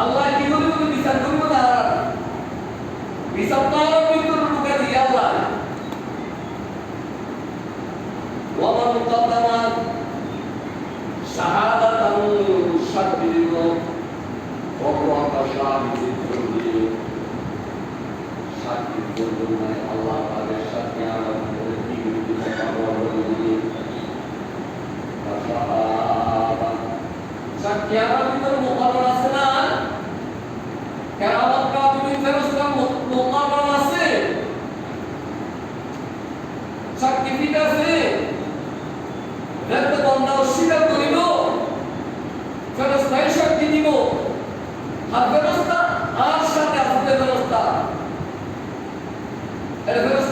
আল্লাহ কি করিব বিচার করিব না বিচার ومن قدم شهادة شهيد وهو كشاهد الدنيا شهيد الدنيا الله تعالى شهيد على الدين কেয়ামতের ভিতরে মোকাবেলা আছে না কেয়ামত কাবিলের ফেরেশতা মোকাবেলা আছে সার্টিফিকেট আছে আর ব্যবস্থা আর সাথে আসবে ব্যবস্থা। এটা ব্যবস্থা